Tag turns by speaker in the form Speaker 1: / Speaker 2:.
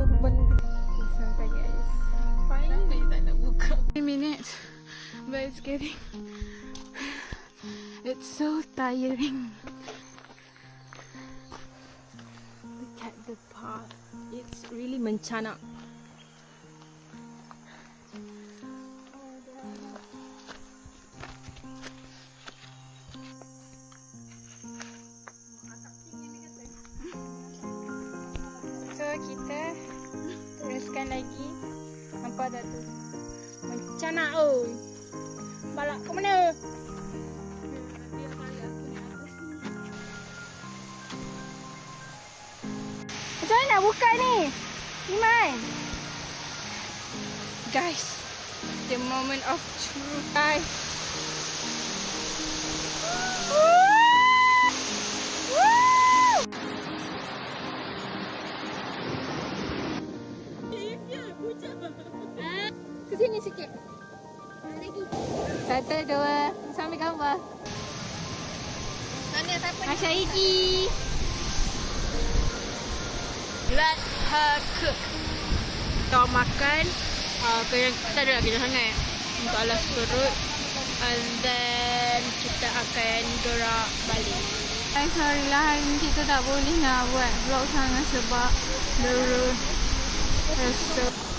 Speaker 1: korban guys. minutes, but it's getting it's so tiring. Look at the path. It's really manchana. kita teruskan lagi. Nampak tak tu? Mencanak oi. Balak ke mana? Macam mana nak buka ni? Iman. Guys, the moment of truth, guys. Kesini sikit. Satu, dua. Sambil gambar.
Speaker 2: Mana siapa
Speaker 1: Asya Iki. Let her cook. Kita makan. Uh, kerana kita ada kerja sangat. Untuk alas perut. And then kita akan gerak balik. Ay, sorry lah hari ni kita tak boleh nak buat vlog sangat sebab is so